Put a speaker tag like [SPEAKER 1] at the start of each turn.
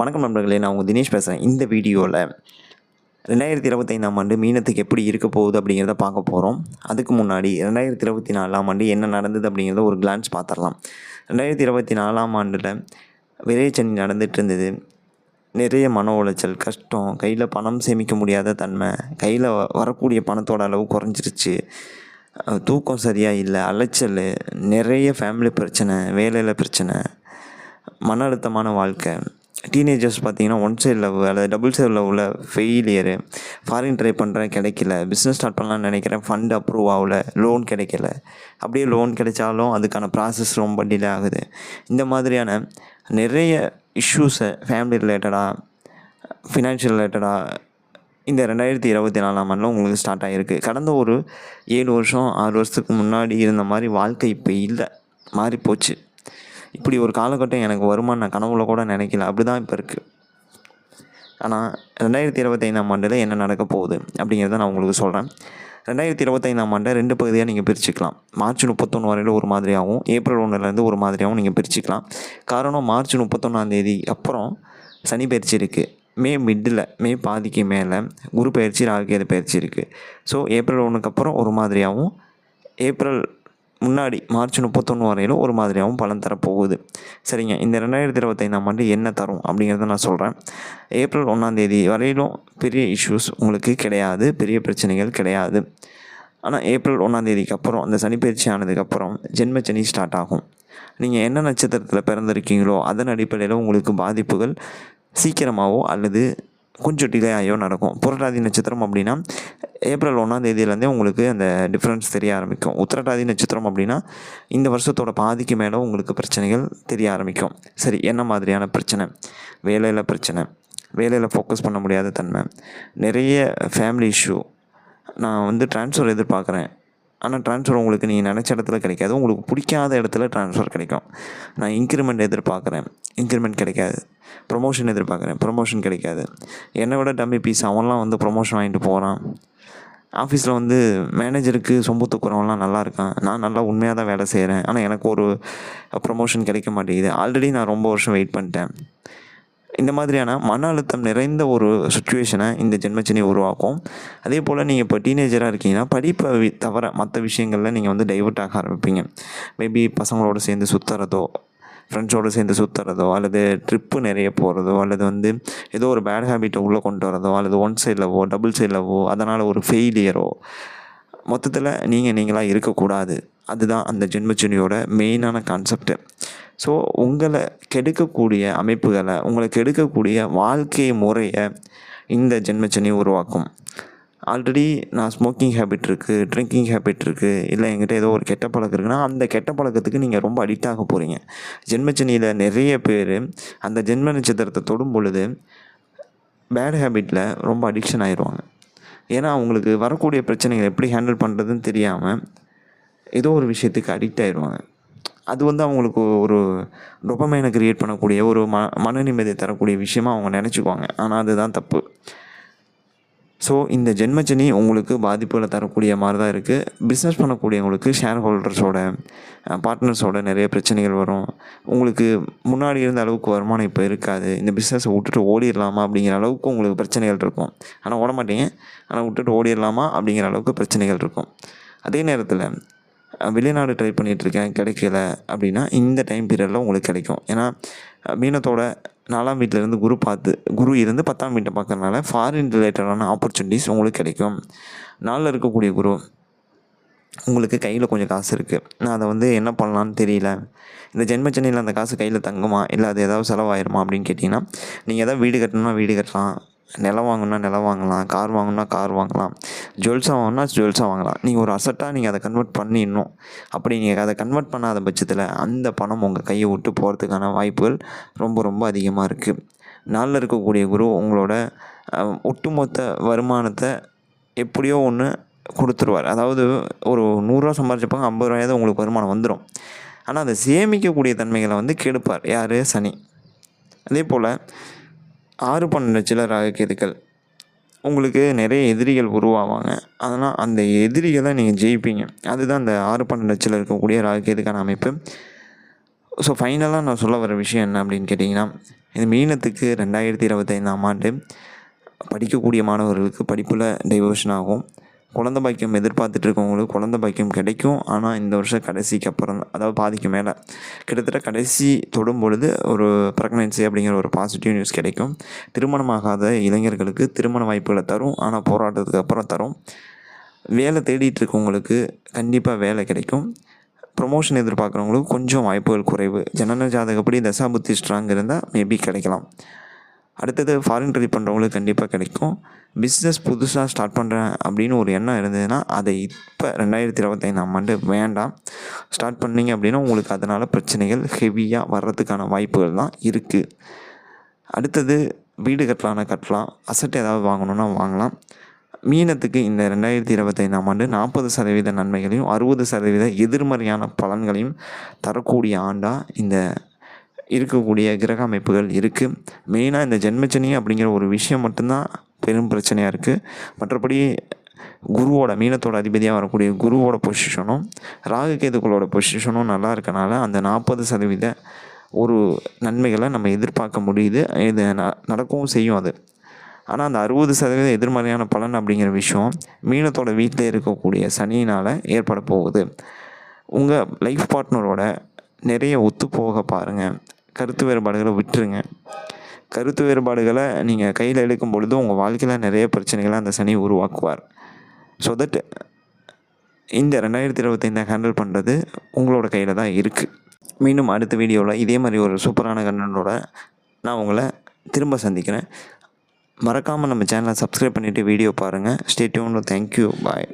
[SPEAKER 1] வணக்கம் நண்பர்களே நான் உங்கள் தினேஷ் பேசுகிறேன் இந்த வீடியோவில் ரெண்டாயிரத்தி இருபத்தைந்தாம் ஆண்டு மீனத்துக்கு எப்படி இருக்க போகுது அப்படிங்கிறத பார்க்க போகிறோம் அதுக்கு முன்னாடி ரெண்டாயிரத்தி இருபத்தி நாலாம் ஆண்டு என்ன நடந்தது அப்படிங்கிறத ஒரு கிளான்ஸ் பார்த்துடலாம் ரெண்டாயிரத்தி இருபத்தி நாலாம் ஆண்டில் விரைச்சனி நடந்துட்டு இருந்தது நிறைய மன உளைச்சல் கஷ்டம் கையில் பணம் சேமிக்க முடியாத தன்மை கையில் வரக்கூடிய பணத்தோட அளவு குறைஞ்சிருச்சு. தூக்கம் சரியாக இல்லை அலைச்சல் நிறைய ஃபேமிலி பிரச்சனை வேலையில் பிரச்சனை மன அழுத்தமான வாழ்க்கை. டீனேஜர்ஸ் பார்த்தீங்கன்னா ஒன் சைடில் லவ் அல்லது டபுள் சைடில் உள்ள ஃபெயிலியரு ஃபாரின் ட்ரை பண்ணுறேன் கிடைக்கல பிஸ்னஸ் ஸ்டார்ட் பண்ணலான்னு நினைக்கிறேன் ஃபண்ட் அப்ரூவ் ஆகல லோன் கிடைக்கல. அப்படியே லோன் கிடைச்சாலும் அதுக்கான ப்ராசஸ் ரொம்ப டிலே ஆகுது. இந்த மாதிரியான நிறைய இஷ்யூஸை ஃபேமிலி ரிலேட்டடாக ஃபினான்ஷியல் ரிலேட்டடாக இந்த ரெண்டாயிரத்தி இருபத்தி நாலாம் ஆண்டில் உங்களுக்கு ஸ்டார்ட் ஆகிருக்கு கடந்த ஒரு ஏழு வருஷம் ஆறு வருஷத்துக்கு முன்னாடி இருந்த மாதிரி வாழ்க்கை இப்போ இல்லை மாறிப்போச்சு. இப்படி ஒரு காலகட்டம் எனக்கு வருமானம் நான் கனவுல கூட நினைக்கல. அப்படி தான் இப்போ இருக்குது ஆனால் ரெண்டாயிரத்தி இருபத்தைந்தாம் ஆண்டில் என்ன நடக்க போகுது அப்படிங்கிறத நான் உங்களுக்கு சொல்கிறேன் ரெண்டாயிரத்தி இருபத்தைந்தாம் ஆண்டை ரெண்டு பகுதியாக நீங்கள் பிரிச்சுக்கலாம். மார்ச் முப்பத்தொன்று வரையில் ஒரு மாதிரியாகவும் ஏப்ரல் ஒன்றுலேருந்து ஒரு மாதிரியாகவும் நீங்கள் பிரிச்சுக்கலாம். காரணம் மார்ச் முப்பத்தொன்னாந்தேதி அப்புறம் சனி பயிற்சி இருக்குது மே மிட்டில் மே பாதிக்கு மேலே குரு பயிற்சி ராகுகேது பயிற்சி இருக்குது ஸோ ஏப்ரல் ஒன்றுக்கு அப்புறம் ஒரு மாதிரியாகவும் ஏப்ரல் முன்னாடி மார்ச் முப்பத்தொன்று வரையிலும் ஒரு மாதிரியாகவும் பலன் தரப்போகுது. சரிங்க. இந்த ரெண்டாயிரத்தி இருபத்தைந்தாம் ஆண்டு என்ன தரும் அப்படிங்கிறத நான் சொல்கிறேன் ஏப்ரல் ஒன்றாந்தேதி வரையிலும் பெரிய இஷ்யூஸ் உங்களுக்கு கிடையாது. பெரிய பிரச்சனைகள் கிடையாது. ஆனால் ஏப்ரல் ஒன்றாந்தேதிக்கு அப்புறம் அந்த சனிப்பயிற்சி ஆனதுக்கப்புறம் ஜென்ம சனி ஸ்டார்ட் ஆகும். நீங்கள் என்ன நட்சத்திரத்தில் பிறந்திருக்கீங்களோ அதன் அடிப்படையில் உங்களுக்கு பாதிப்புகள் சீக்கிரமாகவோ அல்லது கொஞ்சம் டிலே ஆகியோ நடக்கும். புரட்டாதி நட்சத்திரம் அப்படின்னா ஏப்ரல் ஒன்றாம் தேதியிலேருந்தே உங்களுக்கு அந்த டிஃப்ரென்ஸ் தெரிய ஆரம்பிக்கும். உத்திரட்டாதி நட்சத்திரம் அப்படின்னா இந்த வருஷத்தோட பாதிக்கு மேலே உங்களுக்கு பிரச்சனைகள் தெரிய ஆரம்பிக்கும். சரி என்ன மாதிரியான பிரச்சனை? வேலையில் பிரச்சனை. வேலையில் ஃபோக்கஸ் பண்ண முடியாத தன்மை. நிறைய ஃபேமிலி இஷ்யூ நான் வந்து ட்ரான்ஸ்ஃபர் எதிர்பார்க்குறேன். ஆனால் ட்ரான்ஸ்ஃபர் உங்களுக்கு நீங்கள் நினச்ச இடத்துல கிடைக்காது. உங்களுக்கு பிடிக்காத இடத்துல ட்ரான்ஸ்ஃபர் கிடைக்கும். நான் இன்க்ரிமெண்ட் எதிர்பார்க்குறேன். இன்க்ரிமெண்ட் கிடைக்காது. ப்ரொமோஷன் எதிர்பார்க்குறேன். ப்ரொமோஷன் கிடைக்காது. என்னை விட டம்மி பீஸ் அவன்லாம் வந்து ப்ரொமோஷன் வாங்கிட்டு போகிறான் ஆஃபீஸில் வந்து மேனேஜருக்கு சொம்பு தூக்குறவன்லாம் நல்லா இருக்கான். நான் நல்லா உண்மையாக தான் வேலை செய்கிறேன் ஆனால் எனக்கு ஒரு ப்ரொமோஷன் கிடைக்க மாட்டேங்குது. ஆல்ரெடி நான் ரொம்ப வருஷம் வெயிட் பண்ணிட்டேன். இந்த மாதிரியான மன அழுத்தம் நிறைந்த ஒரு சுச்சுவேஷனை இந்த ஜென்மச்சனி உருவாக்கும். அதே போல் நீங்கள் இப்போ டீனேஜராக இருக்கீங்கன்னா படிப்பை தவிர மற்ற விஷயங்களில் நீங்கள் வந்து டைவர்ட் ஆக ஆரம்பிப்பீங்க. மேபி பசங்களோடு சேர்ந்து சுற்றுறதோ ஃப்ரெண்ட்ஸோடு சேர்ந்து சுற்றுறதோ அல்லது ட்ரிப்பு நிறைய போகிறதோ அல்லது வந்து ஏதோ ஒரு பேட் ஹேபிட்டை உள்ளே கொண்டு வரதோ அல்லது ஒன் சைட்லவோ டபுள் சைட்லவோ அதனால் ஒரு ஃபெயிலியரோ மொத்தத்தில் நீங்கள் நீங்களாக இருக்கக்கூடாது. அதுதான் அந்த ஜென்மச்சுனியோட மெயினான கான்செப்ட்டு ஸோ உங்களை கெடுக்கக்கூடிய அமைப்புகளை உங்களை கெடுக்கக்கூடிய வாழ்க்கை முறையை இந்த ஜென்மச்சனி உருவாக்கும். ஆல்ரெடி நான் ஸ்மோக்கிங் ஹேபிட் இருக்குது ட்ரிங்கிங் ஹேபிட் இருக்குது இல்லை என்கிட்ட ஏதோ ஒரு கெட்ட பழக்கம் இருக்குன்னா அந்த கெட்ட பழக்கத்துக்கு நீங்கள் ரொம்ப அடிக்ட் ஆக போகிறீங்க ஜென்மச்சனியில் நிறைய பேர் அந்த ஜென்ம நட்சத்திரத்தை தொடும் பொழுது பேட் ஹேபிட்டில் ரொம்ப அடிக்ஷன் ஆயிடுவாங்க ஏன்னா அவங்களுக்கு வரக்கூடிய பிரச்சனைகள் எப்படி ஹேண்டில் பண்ணுறதுன்னு தெரியாமல் ஏதோ ஒரு விஷயத்துக்கு அடிக்ட் ஆயிடுவாங்க அது வந்து அவங்களுக்கு ஒரு டொபமைனை க்ரியேட் பண்ணக்கூடிய ஒரு ம மன நிம்மதியை தரக்கூடிய விஷயமா அவங்க நினச்சிக்குவாங்க. ஆனால் அதுதான் தப்பு. ஸோ இந்த ஜென்மச்சனி உங்களுக்கு பாதிப்புகளை தரக்கூடிய மாதிரி தான் இருக்குது பிஸ்னஸ் பண்ணக்கூடியவங்களுக்கு ஷேர் ஹோல்டர்ஸோட பார்ட்னர்ஸோட நிறைய பிரச்சனைகள் வரும். உங்களுக்கு முன்னாடி இருந்த அளவுக்கு வருமானம் இப்போ இருக்காது. இந்த பிஸ்னஸை விட்டுட்டு ஓடிடலாமா அப்படிங்கிற அளவுக்கு உங்களுக்கு பிரச்சனைகள் இருக்கும். ஆனால் ஓட மாட்டீங்க. ஆனால் விட்டுட்டு ஓடிடலாமா அப்படிங்கிற அளவுக்கு பிரச்சனைகள் இருக்கும். அதே நேரத்தில் வெளிநாடு ட்ரை பண்ணிகிட்ருக்கேன் கிடைக்கல அப்படின்னா இந்த டைம் பீரியடில் உங்களுக்கு கிடைக்கும். ஏன்னா மீனத்தோட நாலாம் வீட்டிலேருந்து குரு பார்த்து குரு இருந்து பத்தாம் வீட்டை பார்க்கறனால ஃபாரின் ரிலேட்டடான ஆப்பர்ச்சுனிட்டிஸ் உங்களுக்கு கிடைக்கும். நாளில் இருக்கக்கூடிய குரு உங்களுக்கு கையில் கொஞ்சம் காசு இருக்குது நான் அதை வந்து என்ன பண்ணலான்னு தெரியல. இந்த ஜென்மச்சனியில் அந்த காசு கையில் தங்குமா? இல்லை அது ஏதாவது செலவாயிருமா அப்படின்னு கேட்டிங்கன்னா நீங்கள் எதாவது வீடு கட்டணும்னா வீடு கட்டலாம். நிலம் வாங்கணும்னா நிலம் வாங்கலாம் கார் வாங்கணும்னா கார் வாங்கலாம். ஜுவல்ஸாக வாங்கினா ஜுவல்ஸாக வாங்கலாம். நீங்கள் ஒரு அசட்டாக நீங்கள் அதை கன்வெர்ட் பண்ணிடணும். அப்படி நீங்கள் அதை கன்வெர்ட் பண்ணாத பட்சத்தில் அந்த பணம் உங்கள் கையை விட்டு போகிறதுக்கான வாய்ப்புகள் ரொம்ப ரொம்ப அதிகமாக இருக்குது நாளில் இருக்கக்கூடிய குரு உங்களோட ஒட்டுமொத்த வருமானத்தை எப்படியோ ஒன்று கொடுத்துருவார். அதாவது ஒரு நூறுரூவா சம்பாரிச்சப்பாங்க ஐம்பது ரூபாயாவது உங்களுக்கு வருமானம் வந்துடும் ஆனால் அதை சேமிக்கக்கூடிய தன்மைகளை வந்து கெடுப்பார் யார்? சனி. அதே போல் ஆறு பன்னெண்டு சிலர் ராகக்கேதுக்கள் உங்களுக்கு நிறைய எதிரிகள் உருவாவாங்க. அதனால் அந்த எதிரிகளை நீங்கள் ஜெயிப்பீங்க. அதுதான் அந்த ஆறு பன்னெண்டு லட்சத்தில் இருக்கக்கூடிய ராகுகேதுக்கான அமைப்பு ஸோ ஃபைனலாக நான் சொல்ல வர விஷயம் என்ன அப்படின்னு கேட்டிங்கன்னா இது மீனத்துக்கு ரெண்டாயிரத்தி இருபத்தைந்தாம் ஆண்டு படிக்கக்கூடிய மாணவர்களுக்கு படிப்பில் டைவர்ஷன் ஆகும். குழந்த பாக்கியம் எதிர்பார்த்துட்டு இருக்கவங்களுக்கு குழந்த பாக்கியம் கிடைக்கும். ஆனால் இந்த வருஷம் கடைசிக்கு அப்புறம் அதாவது பாதிக்கு மேலே கிட்டத்தட்ட கடைசி தொடும் பொழுது ஒரு ப்ரெக்னென்சி அப்படிங்கிற ஒரு பாசிட்டிவ் நியூஸ் கிடைக்கும். திருமணமாகாத இளைஞர்களுக்கு திருமண வாய்ப்புகளை தரும். ஆனால் போராட்டத்துக்கு அப்புறம் தரும். வேலை தேடிட்டு இருக்கவங்களுக்கு கண்டிப்பாக வேலை கிடைக்கும். ப்ரொமோஷன் எதிர்பார்க்குறவங்களுக்கு கொஞ்சம் வாய்ப்புகள் குறைவு. ஜனன ஜாதகப்படி தசாபுத்தி ஸ்ட்ராங் இருந்தால் மேபி கிடைக்கலாம். அடுத்தது ஃபாரின் ட்ரிப் பண்ணுறவங்களுக்கு கண்டிப்பாக கிடைக்கும். பிஸ்னஸ் புதுசாக ஸ்டார்ட் பண்ணுறேன் அப்படின்னு ஒரு எண்ணம் இருந்ததுன்னா அதை இப்போ ரெண்டாயிரத்தி இருபத்தைந்தாம் ஆண்டு வேண்டாம். ஸ்டார்ட் பண்ணீங்க அப்படின்னா உங்களுக்கு அதனால் பிரச்சனைகள் ஹெவியாக வர்றதுக்கான வாய்ப்புகள் தான் இருக்குது அடுத்தது வீடு கட்டலாம்னா கட்டலாம். அசட் ஏதாவது வாங்கணுன்னா வாங்கலாம். மீனத்துக்கு இந்த ரெண்டாயிரத்தி இருபத்தைந்தாம் ஆண்டு நாற்பது சதவீத நன்மைகளையும் அறுபது சதவீத எதிர்மறையான பலன்களையும் தரக்கூடிய ஆண்டாக இந்த இருக்கக்கூடிய கிரக அமைப்புகள் இருக்குது மெயினாக இந்த ஜென்மச்சனி அப்படிங்கிற ஒரு விஷயம் மட்டும்தான் பெரும் பிரச்சனையாக இருக்குது மற்றபடி குருவோட மீனத்தோட அதிபதியாக வரக்கூடிய குருவோட பொசிஷனும் ராகுகேதுக்களோட பொசிஷனும் நல்லா இருக்கனால அந்த நாற்பது சதவீத ஒரு நன்மைகளை நம்ம எதிர்பார்க்க முடியுது. இது ந நடக்கவும் செய்யும் அது. ஆனால் அந்த அறுபது சதவீத எதிர்மறையான பலன் அப்படிங்கிற விஷயம் மீனத்தோட வீட்டில் இருக்கக்கூடிய சனியினால் ஏற்பட போகுது. உங்கள் லைஃப் பார்ட்னரோட நிறைய ஒத்து போக பாருங்கள் கருத்து வேறுபாடுகளை விட்டுருங்க. கருத்து வேறுபாடுகளை நீங்கள் கையில் எடுக்கும் பொழுது உங்கள் வாழ்க்கையில் நிறைய பிரச்சனைகளை அந்த சனி உருவாக்குவார். ஸோ தட் இந்த ரெண்டாயிரத்தி இருபத்தைந்தை ஹேண்டில் பண்ணுறது உங்களோட கையில் தான் இருக்குது மீண்டும் அடுத்த வீடியோவில் இதே மாதிரி ஒரு சூப்பரான கண்டனோட நான் உங்களை திரும்ப சந்திக்கிறேன். மறக்காமல் நம்ம சேனலை சப்ஸ்கிரைப் பண்ணிவிட்டு வீடியோ பாருங்கள் ஸ்டே டியூன் தேங்க்யூ பாய்